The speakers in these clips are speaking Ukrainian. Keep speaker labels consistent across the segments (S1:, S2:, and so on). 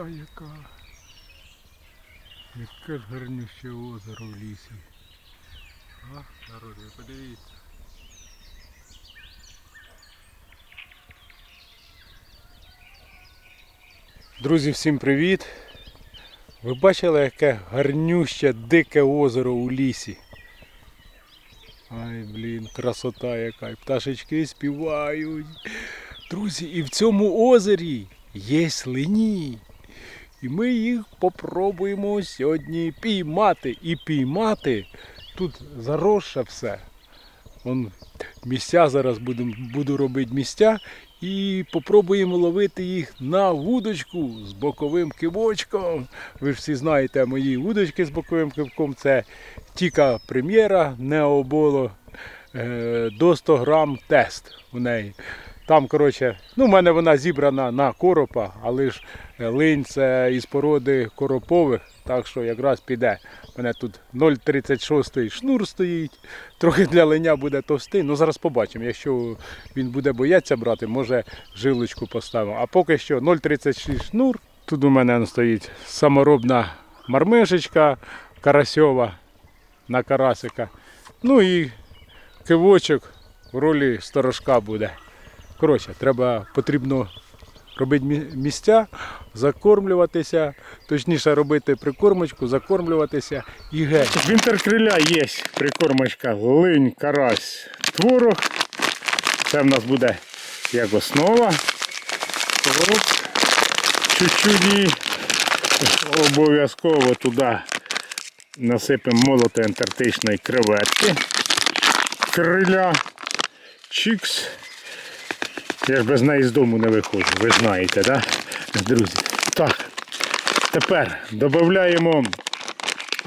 S1: красота яка. Яке ж гарніше озеро в лісі. А, народ, ви подивіться. Друзі, всім привіт! Ви бачили, яке гарнюще дике озеро у лісі. Ай, блін, красота яка. І пташечки співають. Друзі, і в цьому озері є слині. І ми їх попробуємо сьогодні піймати. І піймати тут заросше все. Вон місця зараз будем, буду робити місця і попробуємо ловити їх на вудочку з боковим кивочком. Ви ж всі знаєте мої вудочки з боковим кивком. Це Тіка Прем'єра Необоло е, до 100 грам тест у неї. Там, коротше, ну, в мене вона зібрана на коропа, але ж линь це із породи коропових, так що якраз піде. У мене тут 0,36 шнур стоїть. Трохи для линя буде товстий. Ну зараз побачимо. Якщо він буде боятися брати, може жилочку поставимо. А поки що 0,36 шнур. Тут у мене стоїть саморобна мармишечка карасьова на карасика. Ну і кивочок в ролі сторожка буде. Коротше, треба потрібно робити місця, закормлюватися, точніше робити прикормочку, закормлюватися і геть. Вінтеркриля є прикормочка, линь, карась, творог. Це в нас буде як основа. Чуть-чуть обов'язково туди насипемо молоти антарктичної креветки. Криля. Чікс. Я ж без неї з дому не виходжу, ви знаєте, да? друзі? Так. Тепер додаємо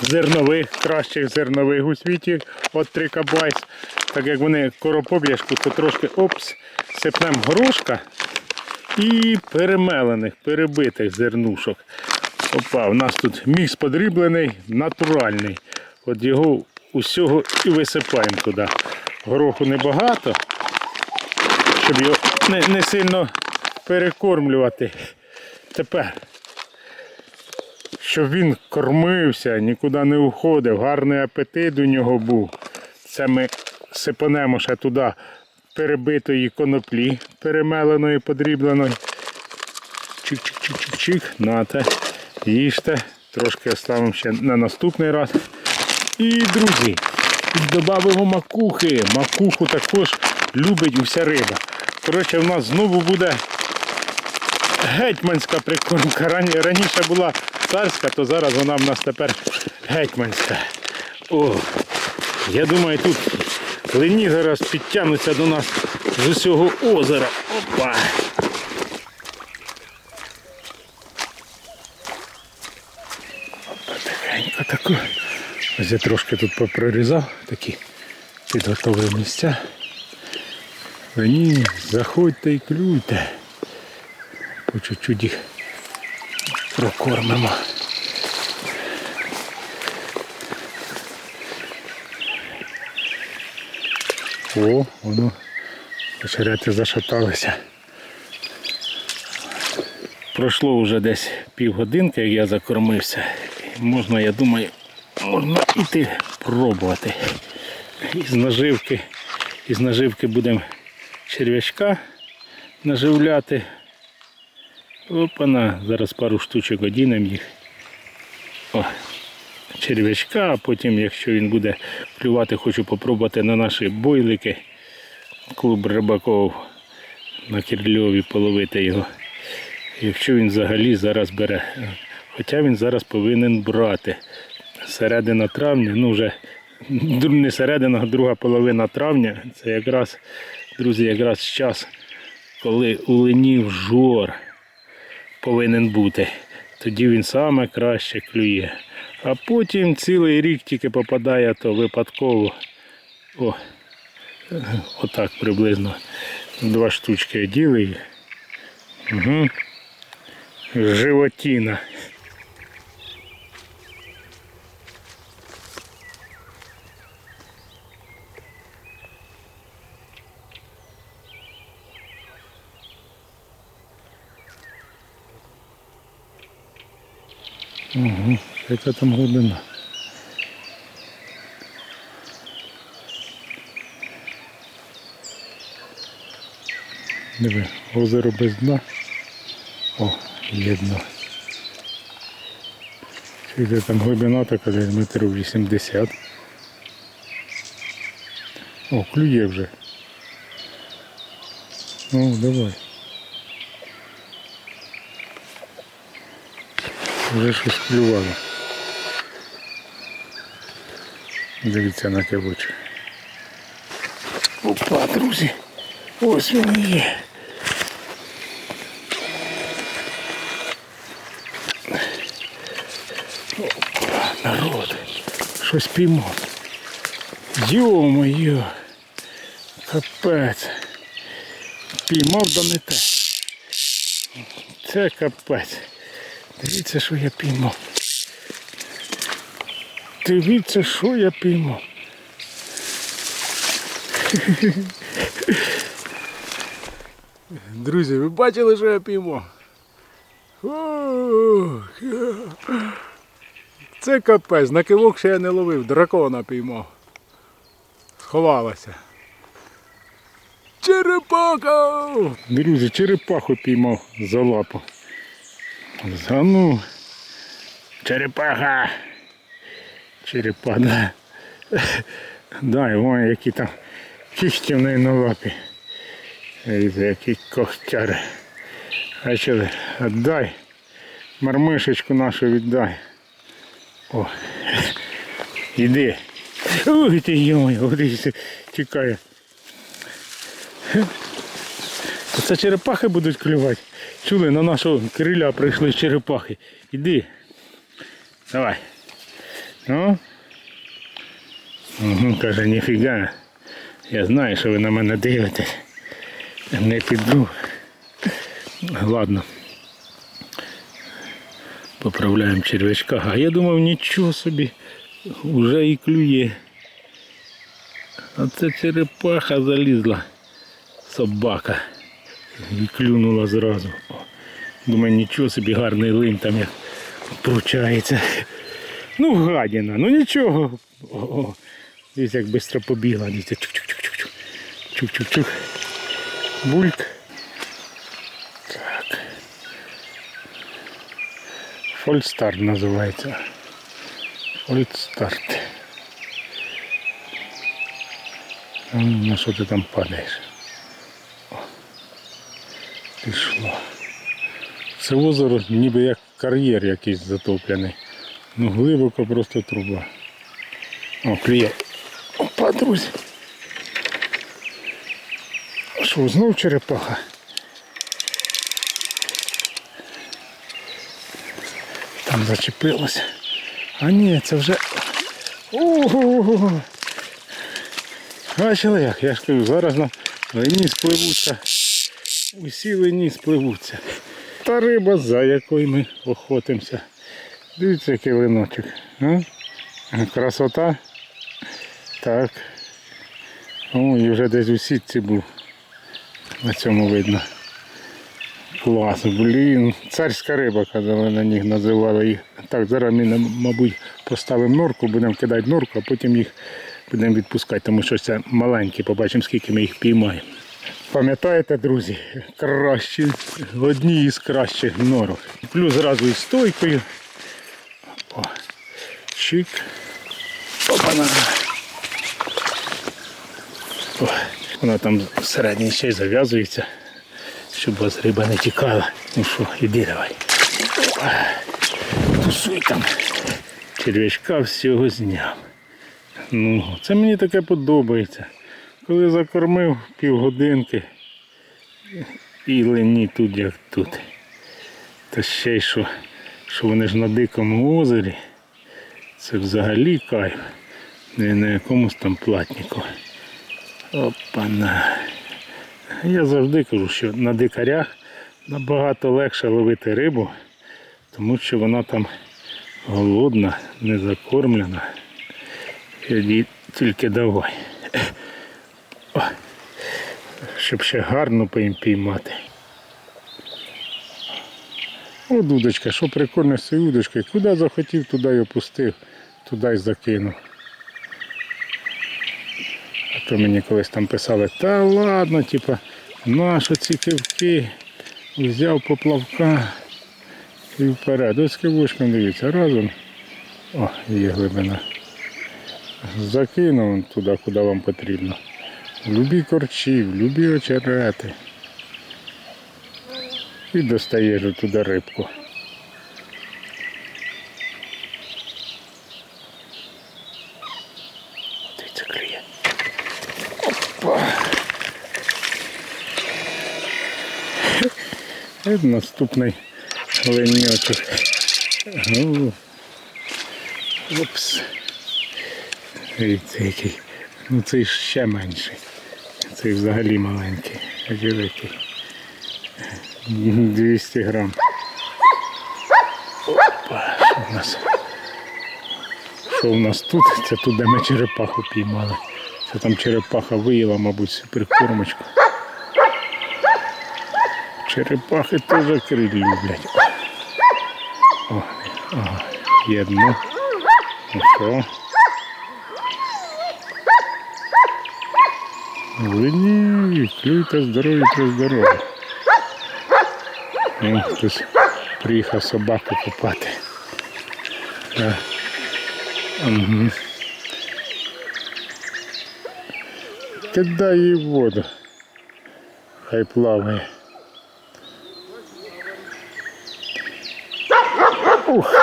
S1: зернових, кращих зернових у світі от Трикабайс. Так як вони коропоб'яшку, то трошки опс, сипнемо горошка і перемелених, перебитих зернушок. Опа, у нас тут мікс подріблений, натуральний. От його усього і висипаємо туди. Гороху небагато, щоб його не, не сильно перекормлювати. Тепер, щоб він кормився, нікуди не уходив, гарний апетит у нього був. Це ми сипанемо ще туди перебитої коноплі, перемеленої, подрібленої. Чик-чик-чик-чик-чик. Нате, їжте. Трошки оставимо ще на наступний раз. І, друзі, додамо макухи. Макуху також любить уся риба. Коротше, в нас знову буде гетьманська прикормка. Раніше була царська, то зараз вона в нас тепер гетьманська. О, я думаю, тут лині зараз підтягнуться до нас з усього озера. Опа! Тихенько таку. Ось я трошки тут попрорізав, такі підготовив місця. Ні, заходьте і клюйте. По чуть-чуть їх прокормимо. О, воно очерети зашаталися. Пройшло вже десь півгодинки, як я закормився. Можна, я думаю, можна іти пробувати. Із наживки, із наживки будемо черв'ячка наживляти. Опана, зараз пару штучок одінемо їх. О, черв'ячка, а потім, якщо він буде клювати, хочу попробувати на наші бойлики. Клуб рибаков на Кирльові половити його. Якщо він взагалі зараз бере. Хоча він зараз повинен брати. Середина травня, ну вже не середина, а друга половина травня. Це якраз, друзі, якраз час, коли у ленів жор повинен бути. Тоді він саме краще клює. А потім цілий рік тільки попадає то випадково. О, отак приблизно. Два штучки оділи. Угу. Животіна.
S2: Угу. Яка там глибина? Диви, озеро без дна. О, є дно. Скільки там глибина така десь метрів 80. О, клює вже. Ну, давай. Вже щось клювало. Дивіться на кавучок. Опа, друзі. Ось він є. Опа, народ. Щось піймав. Йо-моє. Капець. Піймав да не те. Це капець. Дивіться, що я піймав. Дивіться, що я піймав.
S1: Друзі, ви бачили, що я піймав? Це капець, на кивок ще я не ловив, дракона піймав. Сховалася. Черепаха!
S2: Друзі, черепаху піймав за лапу. За ну. Черепаха. Черепа, да. Да, вон які там кіхті в неї на лапі. Які когтяри. А що? Отдай. Мармишечку нашу віддай. О. Іди. Ух ти ти тікає. Це черепахи будуть клювати. Чули, на нашого криля прийшли черепахи. Іди. Давай. Ну. Угу, каже, ніфіга. Я знаю, що ви на мене дивитесь. Не піду. Ладно. Поправляємо червячка. А я думав, нічого собі. Уже і клює. А це черепаха залізла. Собака. І клюнула зразу. Думаю, нічого собі гарний лим там як пручається. Ну, гадіна, ну нічого. О, о. Як швидко побігла. Дивіться, чук-чук-чук-чук. Чук-чук-чук. Бульк. Так. Фольстарт називається. Фольстарт. А, На що ти там падаєш? Пішло. Це озеро ніби як кар'єр якийсь затоплений. Ну глибоко просто труба. О, клює. Опа, друзі. Що, знов черепаха? Там зачепилося. А ні, це вже. Ого! Бачили як? Я ж кажу, зараз на лині спливуться. Усі лині спливуться. Та риба, за якою ми охотимося. Дивіться, який линочок. А? Красота. Так. О, і вже десь у сітці був. На цьому видно. Клас, блін. Царська риба, казали на них, називали їх. Так, зараз ми, мабуть, поставимо норку, будемо кидати норку, а потім їх будемо відпускати, тому що це маленькі, побачимо, скільки ми їх піймаємо. Пам'ятаєте, друзі, кращі, одні із кращих норок. Плюс зразу із стойкою. О, чик. Опана. О, вона там всередині ще й зав'язується, щоб вас риба не тікала. Ну що, іди давай. Тусуй там. Черв'ячка всього зняв. Ну, це мені таке подобається. Коли закормив півгодинки і лині тут як тут. Та ще й що, що вони ж на дикому озері. Це взагалі кайф. Не на якомусь там платнику. Опана. Я завжди кажу, що на дикарях набагато легше ловити рибу, тому що вона там голодна, не закормлена. Тільки давай. О, щоб ще гарно піймати. От удочка, що прикольно з цією удочкою. Куди захотів, туди й опустив, туди й закинув. А то мені колись там писали, та ладно, типа, нащо ці кивки, взяв поплавка і вперед. Ось кивочком дивіться, разом. О, є глибина. Закинув туди, куди вам потрібно. Любі корчі, любі очерети. І достаєш туди рибку. Дивіться, клює. Опа. І наступний леньочок. Ну, Опс. Дивіться, який. Ну цей ще менший. Цей взагалі маленький. Великий. 200 грам. Опа, що в нас? Що в нас тут? Це тут, де ми черепаху піймали. Це там черепаха виїла, мабуть, прикормочку. Черепахи теж криль люблять. О, ага, є дно. Ну що? Ви ні, клюйте здорові при здорові. Хтось приїхав собаку купати. Угу. Кидай в воду. Хай плаває. Ух.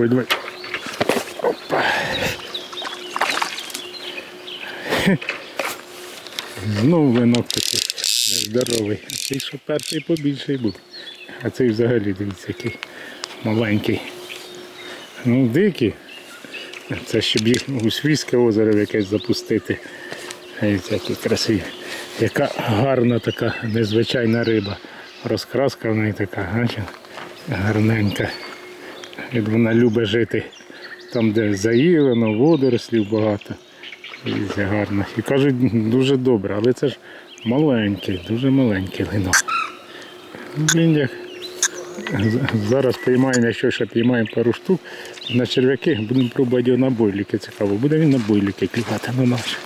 S2: Давай, давай. Опа. Знову винок такий нездоровий. Цей, що перший побільший був. А цей взагалі, дивіться, який маленький. Ну, дикий. Це щоб їх у Свійське озеро якесь запустити. Які красиві. Яка гарна така незвичайна риба. Розкраска в неї така, бачите? гарненька. Вона любить жити там, де заїлено, водорослів багато. Дивіться, гарно. І кажуть, дуже добре, але це ж маленький, дуже маленький линок. Блін, як. Зараз піймаємо, якщо ще піймаємо пару штук, на черв'яки будемо пробувати його на бойліки. Цікаво, буде він на бойліки клювати на наш.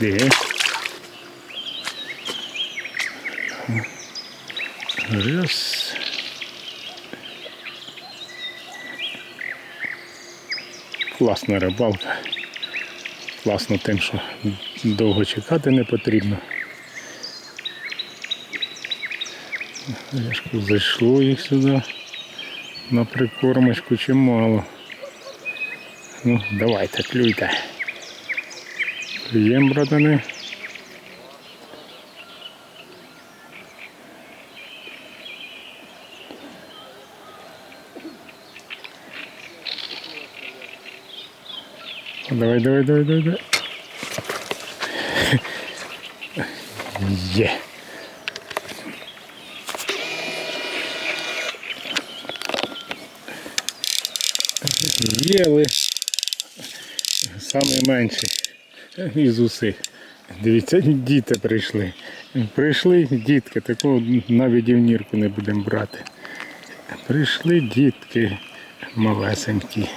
S2: Де? Раз. Класна рибалка. Класно тим, що довго чекати не потрібно. Я Зайшло їх сюди на прикормочку чимало. Ну, давайте, клюйте. Клюєм, братани. Давай, давай, давай, давай, давай. Є. Є, але найменший із усіх. Дивіться, діти прийшли. Прийшли дітки, такого навіть в нірку не будемо брати. Прийшли дітки малесенькі,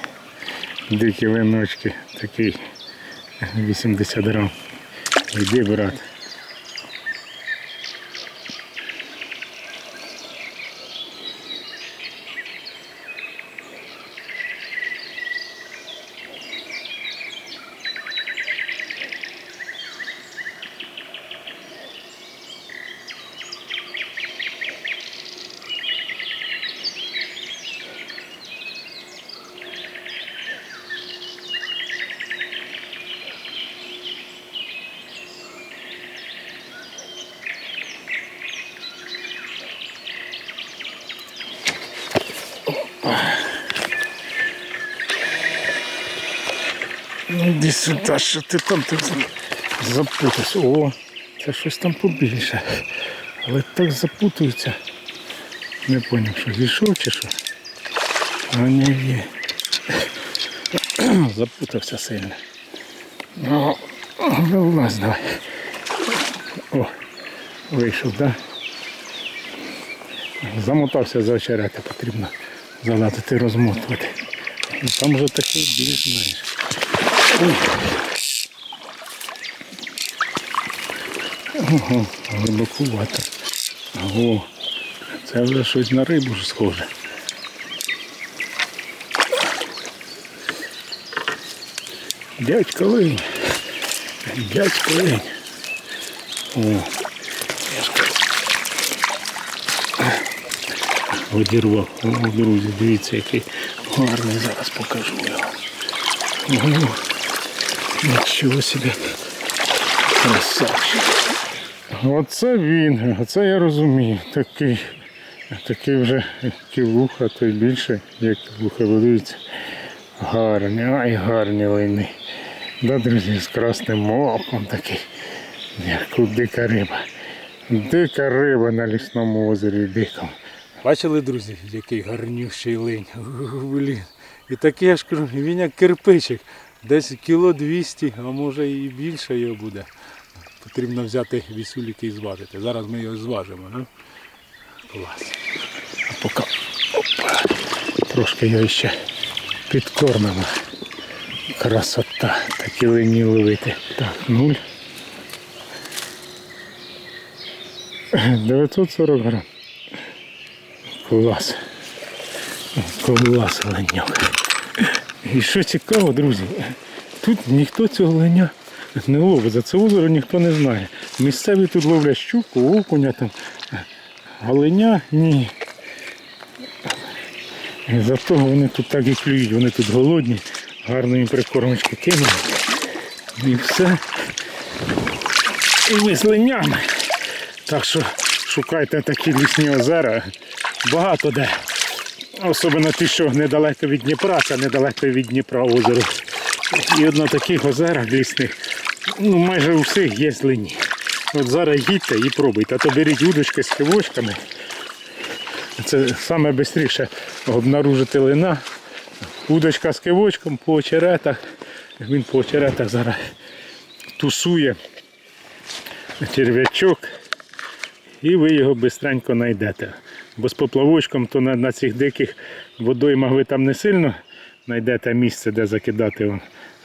S2: дикі виночки, такий 80 грам. Йди, брат. Ну, сюди, що ти там так запутався. О, це щось там побільше. Але так запутується. Не зрозумів, що зійшов чи що. А ні, є. Запутався сильно. Ну, вилазь давай. О, вийшов, так? Да? Замотався за очерети, потрібно залатити, розмотувати. Ну, Там вже такий більш знаєш. Ого, глибокувато. Ого, це вже щось на рибу ж схоже. Дядько линь. Дядько линь. О. Одірвав. О, друзі, дивіться, який гарний. Зараз покажу його. Ого, нічого собі. Красавчик. Оце він, оце я розумію. Такий, такий вже кілуха, то й більше, як кілуха видується. Гарні, ай гарні лини. Да, друзі, з красним оком такий. Як дика риба. Дика риба на лісному озері дикому.
S1: Бачили, друзі, який гарнющий линь. Блін. І такий я ж кажу, він як кирпичик. Десь кіло 200, а може і більше його буде. Потрібно взяти вісюліки і зважити. Зараз ми його зважимо. Ну? Клас.
S2: А поки опа, трошки його ще підкормимо. Красота, такі лині ловити. Так, нуль. 940 грам. Клас. Клас леньок. І що цікаво, друзі, тут ніхто цього леня не ловить. За це озеро ніхто не знає. Місцеві тут ловлять щуку, окуня там. А леня ні. І Зато вони тут так і клюють, вони тут голодні, гарно їм прикормочки кинули. І все. І ви з ленями. Так що шукайте такі лісні озера. Багато де. Особливо ті, що недалеко від Дніпра, це недалеко від Дніпра озеро. І одно таких озерах лісних, ну майже у всіх є лині. От зараз їдьте і пробуйте, а то беріть удочки з кивочками. Це саме швидше обнаружити лина. Удочка з кивочком по очеретах. Він по очеретах зараз тусує черв'ячок. І ви його швидко знайдете. Бо з поплавочком то на, на цих диких водоймах ви там не сильно знайдете місце, де закидати вам.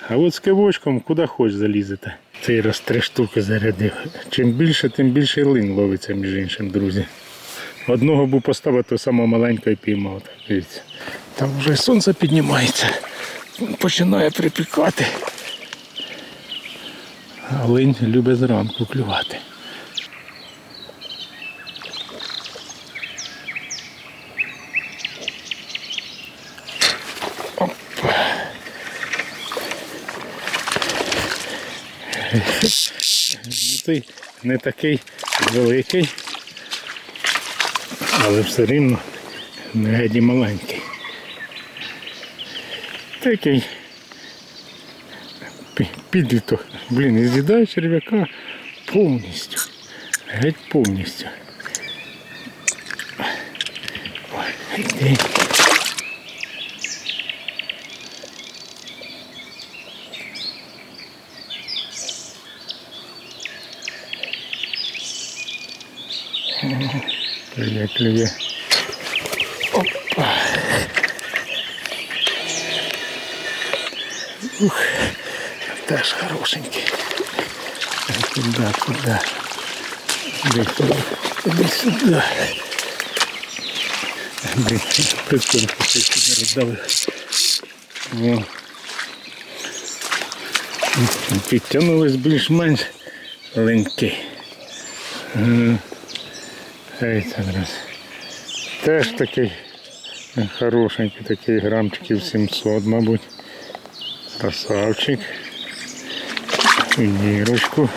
S2: А от з кивочком куди хоч залізете. Цей раз три штуки зарядив. Чим більше, тим більше лин ловиться, між іншим, друзі. Одного був поставив, то самого маленького і піймав. Дивіться. Там вже сонце піднімається. Починає припікати. А линь любить зранку клювати. Цей не такий великий, але все рівно не геді маленький. Такий підліток. Блін, і з'їдає черв'яка повністю. Геть повністю. Ой, Клює, клює. Опа. Ух, теж хорошенький. Куда, куда? Іди сюди. Іди сюди. Блін, прикольно, що я сюди роздавив. О. Підтягнулись більш-менш леньки. Теж такий хорошенький, такий грамчиків 700, мабуть. Красавчик. Нірочку.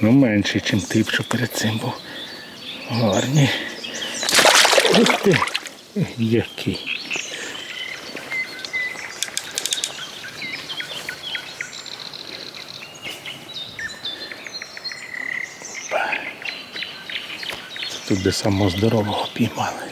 S2: Ну менший, ніж тип, що перед цим був. Гарні. Ух ти, який. тут де самого здорового піймали.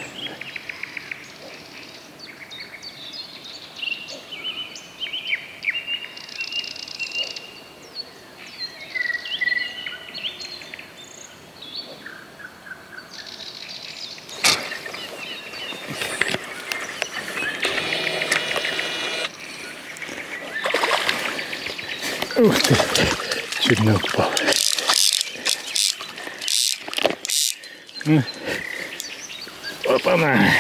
S2: Ух ти, чуть не. Опана.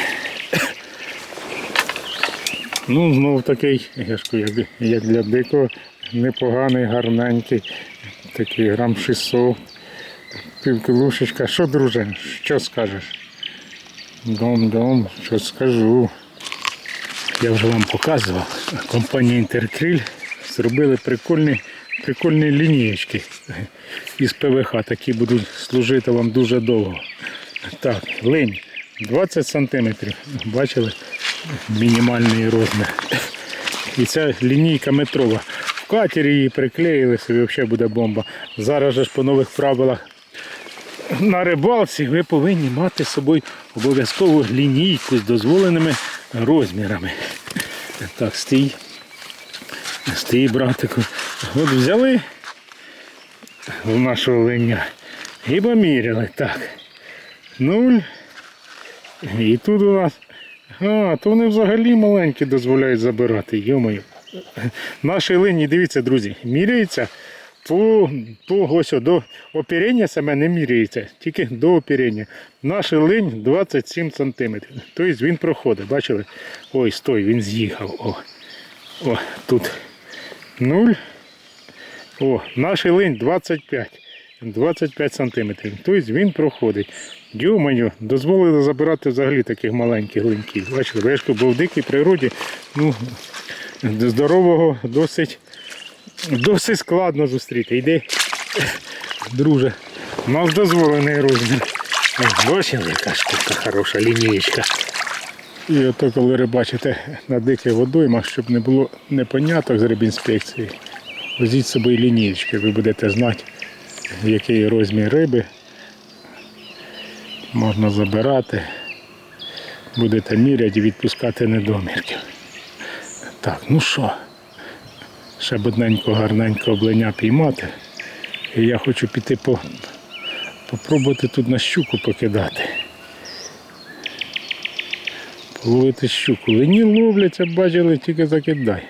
S2: Ну, знов такий, як, для дикого, непоганий, гарненький. Такий грам 600. Півкілушечка. Що, друже, що скажеш? Дом, дом, що скажу. Я вже вам показував. Компанія Інтеркриль зробили прикольні, прикольні лінієчки із ПВХ. Такі будуть служити вам дуже довго. Так, линь 20 сантиметрів. Бачили? Мінімальний розмір. І ця лінійка метрова. В катері її приклеїли, собі взагалі буде бомба. Зараз же ж по нових правилах на рибалці ви повинні мати з собою обов'язково лінійку з дозволеними розмірами. Так, стій. Стій, братику. От взяли в нашого оленя і поміряли. Так. Нуль. І тут у нас. А, то вони взагалі маленькі дозволяють забирати. Йомою. Наші лині, дивіться, друзі, міряється по, по ось, до оперення саме не міряється, тільки до оперення. Наш линь 27 см. Тобто він проходить, бачили? Ой, стой, він з'їхав. О, о тут 0. О, наш линь 25. 25 см. Тобто він проходить. Дюманю, дозволили забирати взагалі таких маленьких линьків. Бачите, вешку, бо в дикій природі ну, здорового досить Досить складно зустріти. Йди, друже. У нас дозволений розмір. Бачили, яка штука хороша лінієчка. І ото коли рибачите на диких водоймах, щоб не було непоняток з рибінспекції, везіть з собою лінієчки, ви будете знати, який розмір риби можна забирати. Будете міряти і відпускати недомірків. Так, ну що? ще б одненько гарненько облиня піймати. І я хочу піти по, попробувати тут на щуку покидати. Половити щуку. Лині ловляться, бачили, тільки закидай.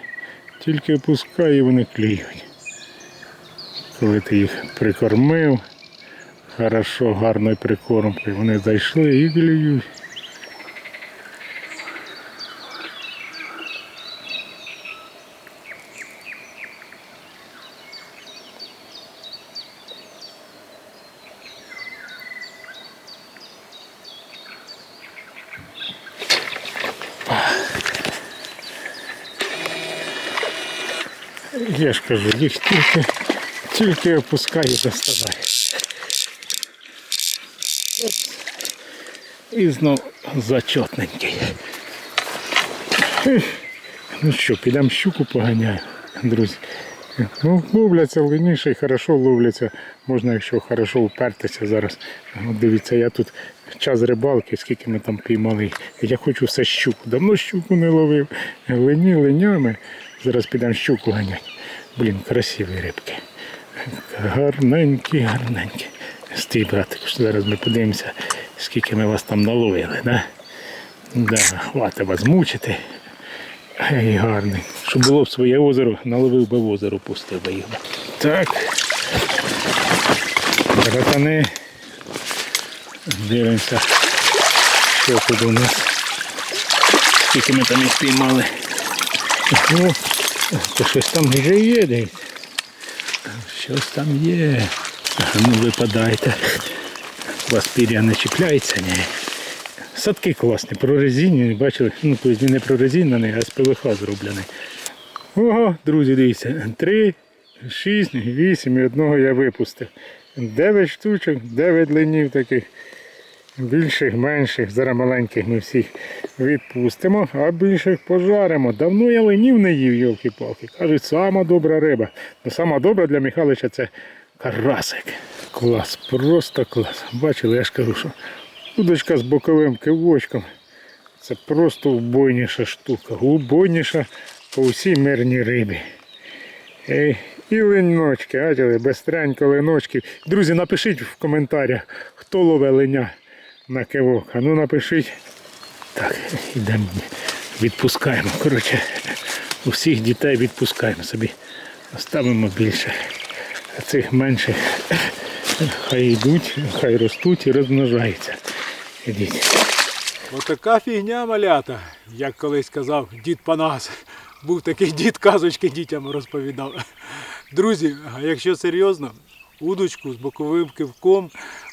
S2: Тільки опускай і вони клюють. Коли ти їх прикормив, хорошо, гарною прикормкою, вони зайшли і клюють. Я ж кажу, їх тільки, тільки опускай і доставай. І знов зачетненький. Ех, Ну що, підемо щуку поганяю, друзі. Ну, ловляться линіше і хорошо ловляться. Можна, якщо хорошо впертися зараз. От дивіться, я тут час рибалки, скільки ми там піймали. Я хочу все щуку. Давно щуку не ловив. Лині линями. Зараз підемо щуку ганяти. Блін, красиві рибки. Гарненькі, гарненькі. Стій, братику, що зараз ми подивимося, скільки ми вас там наловили. Да? Да, хватить вас мучити. Ей, гарний. Щоб було б своє озеро, наловив би в озеро, пустив би їх. Так. Братани. Дивимося, що тут у нас. Скільки ми там їх піймали. О, то щось там вже є, дивіться. Щось там є. Ну випадайте. У вас пір'я не чіпляється, ні. Садки класні, прорезинені, бачили, ну тобто не прорезинений, а з ПВХ зроблений. Ого, друзі, дивіться, 3, 6, 8 і одного я випустив. Дев'ять штучок, дев'ять линів таких. Більших, менших, зараз маленьких ми всіх відпустимо, а більших пожаримо. Давно я ленів не їв, йолки-палки. Кажуть, сама добра риба. Ну, сама добра для Михайловича це карасик. Клас, просто клас. Бачили, я ж кажу, що удочка з боковим кивочком. Це просто убойніша штука. Убойніша по всій мирній рибі. Ей, і леночки, бачили, безстренько леночки. Друзі, напишіть в коментарях, хто лове леня на кивок. А ну напишіть. Так, йдемо, відпускаємо. Коротше, усіх дітей відпускаємо собі. Оставимо більше. А цих менших хай йдуть, хай ростуть і розмножаються. Ідіть.
S1: Отака фігня малята, як колись казав дід Панас. Був такий дід казочки дітям розповідав. Друзі, а якщо серйозно, удочку з боковим кивком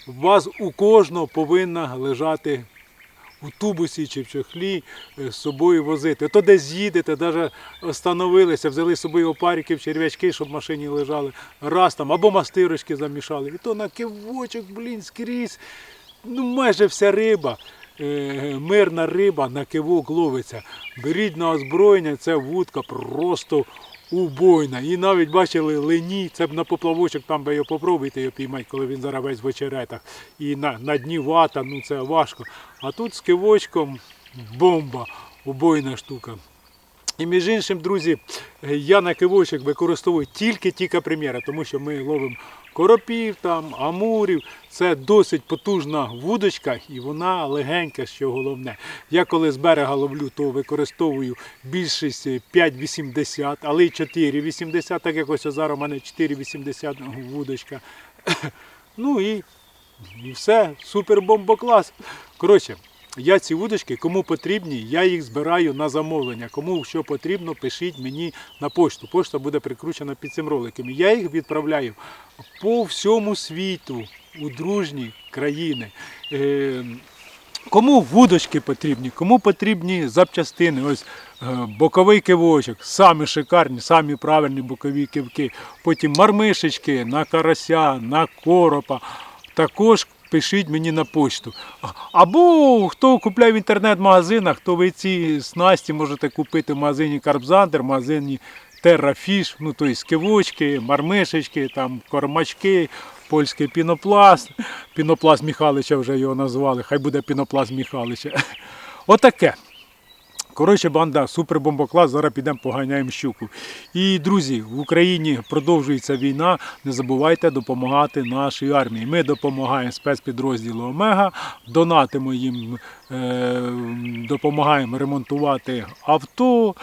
S1: у вас у кожного повинна лежати у тубусі чи в чохлі е, з собою возити. То десь їдете, навіть остановилися, взяли з собою опариків, черв'ячки, щоб в машині лежали, раз там, або мастирочки замішали. І то на кивочок, блін, скрізь. Ну, майже вся риба, е, мирна риба на кивок ловиться. Беріть на озброєння, ця вудка просто убойна. І навіть бачили лині, це б на поплавочок, там би його попробуйте його піймати, коли він зараз весь в очеретах. І на, на дні вата, ну це важко. А тут з кивочком бомба, убойна штука. І між іншим, друзі, е, я на кивочок використовую тільки ті капримєри, тому що ми ловимо коропів, там, амурів. Це досить потужна вудочка і вона легенька, що головне. Я коли з берега ловлю, то використовую більшість е, 5,80, але й 4,80, так як ось зараз у мене 4,80 вудочка. Ну і і все, супер бомбоклас. Коротше, я ці вудочки, кому потрібні, я їх збираю на замовлення. Кому що потрібно, пишіть мені на пошту. Пошта буде прикручена під цим роликом. Я їх відправляю по всьому світу у дружні країни. Е, Кому вудочки потрібні, кому потрібні запчастини, ось е, боковий кивочок, самі шикарні, самі правильні бокові кивки. Потім мармишечки на карася, на коропа. Також пишіть мені на почту. Або хто купляє в інтернет-магазинах, то ви ці снасті можете купити в магазині Карбзандер, в магазині Террафіш, ну тобто кивочки, мармишечки, там кормачки, польський пінопласт. Пінопласт Міхалича вже його назвали, хай буде пінопласт Міхалича. Отаке. Коротше, банда, супер бомбоклас, зараз підемо поганяємо щуку. І друзі, в Україні продовжується війна. Не забувайте допомагати нашій армії. Ми допомагаємо спецпідрозділу Омега, донатимо їм, е, допомагаємо ремонтувати авто,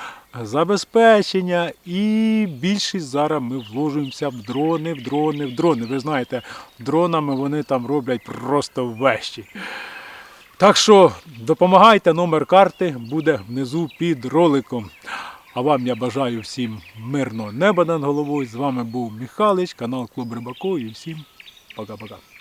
S1: забезпечення. І більшість зараз ми вложуємося в дрони, в дрони, в дрони. Ви знаєте, дронами вони там роблять просто вещі. Так що допомагайте, номер карти буде внизу під роликом. А вам я бажаю всім мирного неба над головою. З вами був Михалич, канал Клуб Рибако і всім пока-пока.